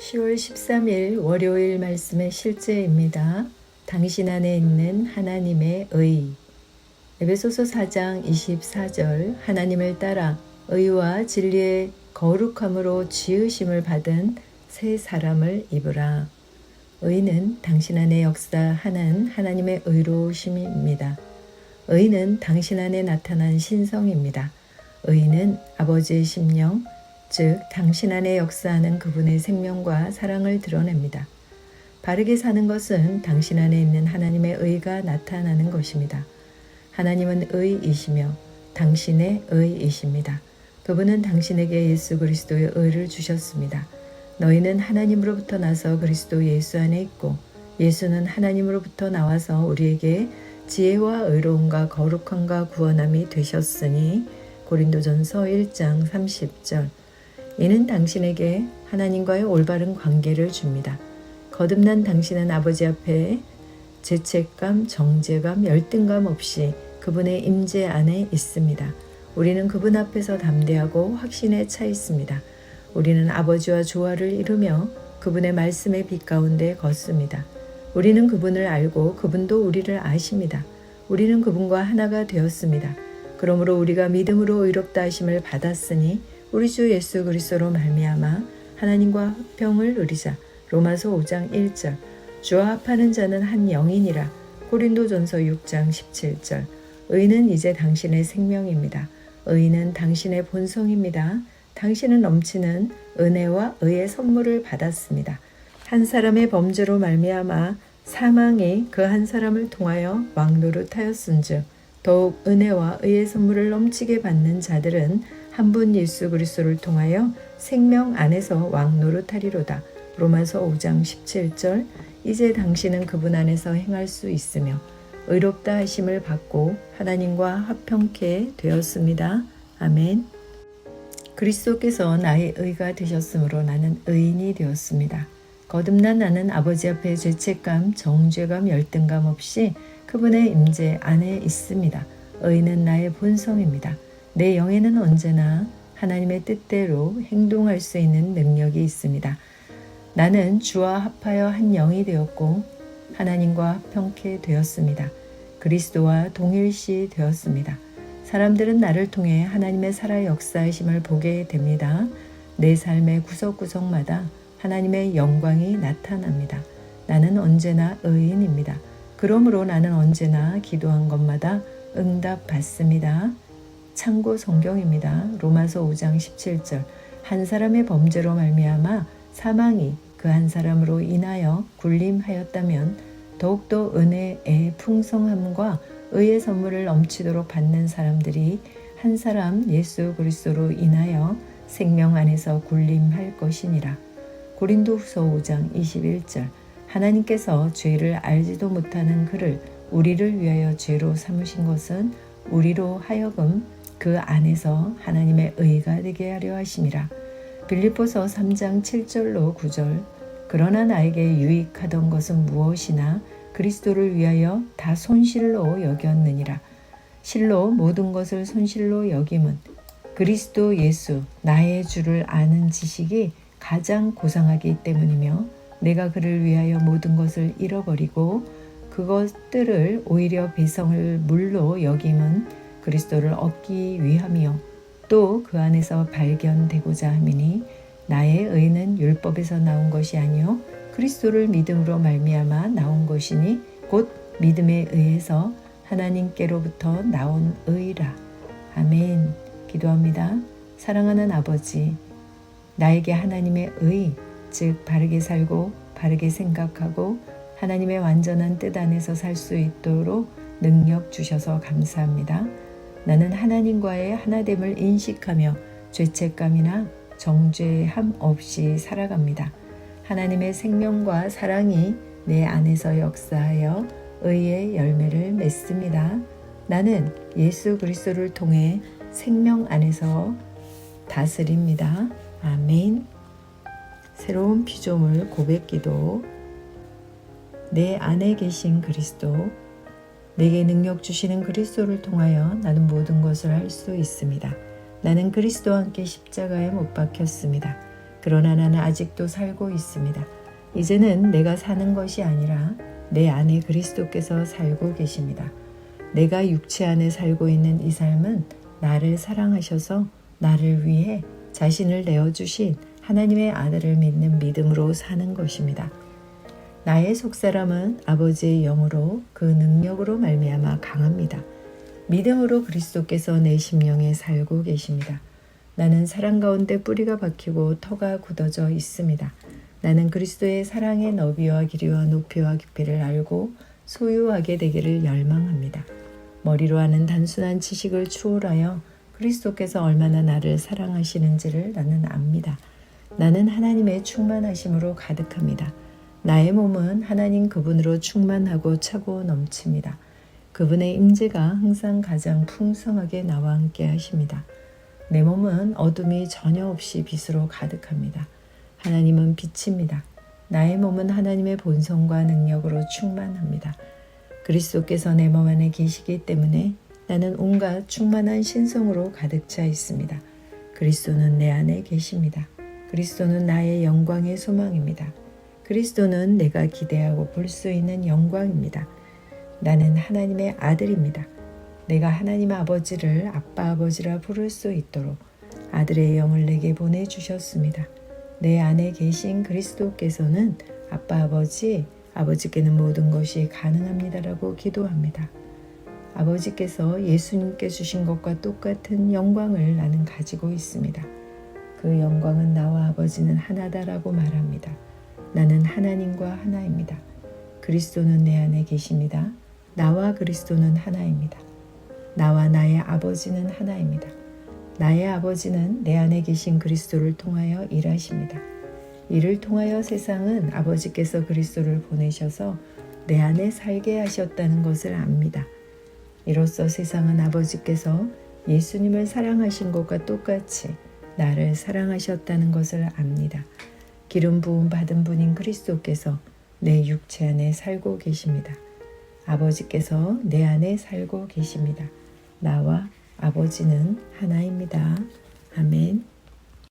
10월 13일 월요일 말씀의 실제입니다. 당신 안에 있는 하나님의 의. 에베소서 4장 24절 하나님을 따라 의와 진리의 거룩함으로 지으심을 받은 새 사람을 입으라. 의는 당신 안에 역사하는 하나님의 의로우심입니다. 의는 당신 안에 나타난 신성입니다. 의는 아버지의 심령, 즉 당신 안에 역사하는 그분의 생명과 사랑을 드러냅니다. 바르게 사는 것은 당신 안에 있는 하나님의 의가 나타나는 것입니다. 하나님은 의이시며 당신의 의이십니다. 그분은 당신에게 예수 그리스도의 의를 주셨습니다. 너희는 하나님으로부터 나서 그리스도 예수 안에 있고 예수는 하나님으로부터 나와서 우리에게 지혜와 의로움과 거룩함과 구원함이 되셨으니 고린도전서 1장 30절 이는 당신에게 하나님과의 올바른 관계를 줍니다. 거듭난 당신은 아버지 앞에 죄책감, 정죄감, 열등감 없이 그분의 임재 안에 있습니다. 우리는 그분 앞에서 담대하고 확신에 차 있습니다. 우리는 아버지와 조화를 이루며 그분의 말씀의 빛 가운데 걷습니다. 우리는 그분을 알고 그분도 우리를 아십니다. 우리는 그분과 하나가 되었습니다. 그러므로 우리가 믿음으로 의롭다 하심을 받았으니 우리 주 예수 그리스도로 말미암아 하나님과 화평을 누리자. 로마서 5장 1절. 주와 합하는 자는 한 영이니라. 고린도전서 6장 17절. 의는 이제 당신의 생명입니다. 의는 당신의 본성입니다. 당신은 넘치는 은혜와 의의 선물을 받았습니다. 한 사람의 범죄로 말미암아 사망이 그 한 사람을 통하여 왕노릇하였은즉 더욱 은혜와 의의 선물을 넘치게 받는 자들은 한 분 예수 그리스도를 통하여 생명 안에서 왕노릇하리로다. 로마서 5장 17절 이제 당신은 그분 안에서 행할 수 있으며 의롭다 하심을 받고 하나님과 화평케 되었습니다. 아멘. 그리스도께서 나의 의가 되셨으므로 나는 의인이 되었습니다. 거듭난 나는 아버지 앞에 죄책감, 정죄감, 열등감 없이 그분의 임재 안에 있습니다. 의는 나의 본성입니다. 내 영에는 언제나 하나님의 뜻대로 행동할 수 있는 능력이 있습니다. 나는 주와 합하여 한 영이 되었고 하나님과 합평케 되었습니다. 그리스도와 동일시 되었습니다. 사람들은 나를 통해 하나님의 살아 역사하심을 보게 됩니다. 내 삶의 구석구석마다 하나님의 영광이 나타납니다. 나는 언제나 의인입니다. 그러므로 나는 언제나 기도한 것마다 응답 받습니다. 참고 성경입니다. 로마서 5장 17절. 한 사람의 범죄로 말미암아 사망이 그 한 사람으로 인하여 굴림하였다면 더욱더 은혜의 풍성함과 의의 선물을 넘치도록 받는 사람들이 한 사람 예수 그리스도로 인하여 생명 안에서 굴림할 것이니라. 고린도후서 5장 21절 하나님께서 죄를 알지도 못하는 그를 우리를 위하여 죄로 삼으신 것은 우리로 하여금 그 안에서 하나님의 의가 되게 하려 하심이라. 빌립보서 3장 7절로 9절 그러나 나에게 유익하던 것은 무엇이나 그리스도를 위하여 다 손실로 여겼느니라. 실로 모든 것을 손실로 여김은 그리스도 예수 나의 주를 아는 지식이 가장 고상하기 때문이며 내가 그를 위하여 모든 것을 잃어버리고 그것들을 오히려 배성을 물로 여김은 그리스도를 얻기 위함이요 또 그 안에서 발견되고자 함이니 나의 의는 율법에서 나온 것이 아니요 그리스도를 믿음으로 말미암아 나온 것이니 곧 믿음에 의해서 하나님께로부터 나온 의라. 아멘. 기도합니다. 사랑하는 아버지, 나에게 하나님의 의, 즉 바르게 살고 바르게 생각하고 하나님의 완전한 뜻 안에서 살 수 있도록 능력 주셔서 감사합니다. 나는 하나님과의 하나됨을 인식하며 죄책감이나 정죄함 없이 살아갑니다. 하나님의 생명과 사랑이 내 안에서 역사하여 의의 열매를 맺습니다. 나는 예수 그리스도를 통해 생명 안에서 다스립니다. 아멘. 새로운 피조물 고백기도 내 안에 계신 그리스도 내게 능력 주시는 그리스도를 통하여 나는 모든 것을 할 수 있습니다. 나는 그리스도와 함께 십자가에 못 박혔습니다. 그러나 나는 아직도 살고 있습니다. 이제는 내가 사는 것이 아니라 내 안에 그리스도께서 살고 계십니다. 내가 육체 안에 살고 있는 이 삶은 나를 사랑하셔서 나를 위해 자신을 내어주신 하나님의 아들을 믿는 믿음으로 사는 것입니다. 나의 속사람은 아버지의 영으로 그 능력으로 말미암아 강합니다. 믿음으로 그리스도께서 내 심령에 살고 계십니다. 나는 사랑 가운데 뿌리가 박히고 터가 굳어져 있습니다. 나는 그리스도의 사랑의 너비와 길이와 높이와 깊이를 알고 소유하게 되기를 열망합니다. 머리로 하는 단순한 지식을 추월하여 그리스도께서 얼마나 나를 사랑하시는지를 나는 압니다. 나는 하나님의 충만하심으로 가득합니다. 나의 몸은 하나님 그분으로 충만하고 차고 넘칩니다. 그분의 임재가 항상 가장 풍성하게 나와 함께 하십니다. 내 몸은 어둠이 전혀 없이 빛으로 가득합니다. 하나님은 빛입니다. 나의 몸은 하나님의 본성과 능력으로 충만합니다. 그리스도께서 내 몸 안에 계시기 때문에 나는 온갖 충만한 신성으로 가득 차 있습니다. 그리스도는 내 안에 계십니다. 그리스도는 나의 영광의 소망입니다. 그리스도는 내가 기대하고 볼 수 있는 영광입니다. 나는 하나님의 아들입니다. 내가 하나님 아버지를 아빠 아버지라 부를 수 있도록 아들의 영을 내게 보내주셨습니다. 내 안에 계신 그리스도께서는 아빠 아버지, 아버지께는 모든 것이 가능합니다라고 기도합니다. 아버지께서 예수님께 주신 것과 똑같은 영광을 나는 가지고 있습니다. 그 영광은 나와 아버지는 하나다라고 말합니다. 나는 하나님과 하나입니다. 그리스도는 내 안에 계십니다. 나와 그리스도는 하나입니다. 나와 나의 아버지는 하나입니다. 나의 아버지는 내 안에 계신 그리스도를 통하여 일하십니다. 이를 통하여 세상은 아버지께서 그리스도를 보내셔서 내 안에 살게 하셨다는 것을 압니다. 이로써 세상은 아버지께서 예수님을 사랑하신 것과 똑같이 나를 사랑하셨다는 것을 압니다. 기름 부음 받은 분인 그리스도께서 내 육체 안에 살고 계십니다. 아버지께서 내 안에 살고 계십니다. 나와 아버지는 하나입니다. 아멘.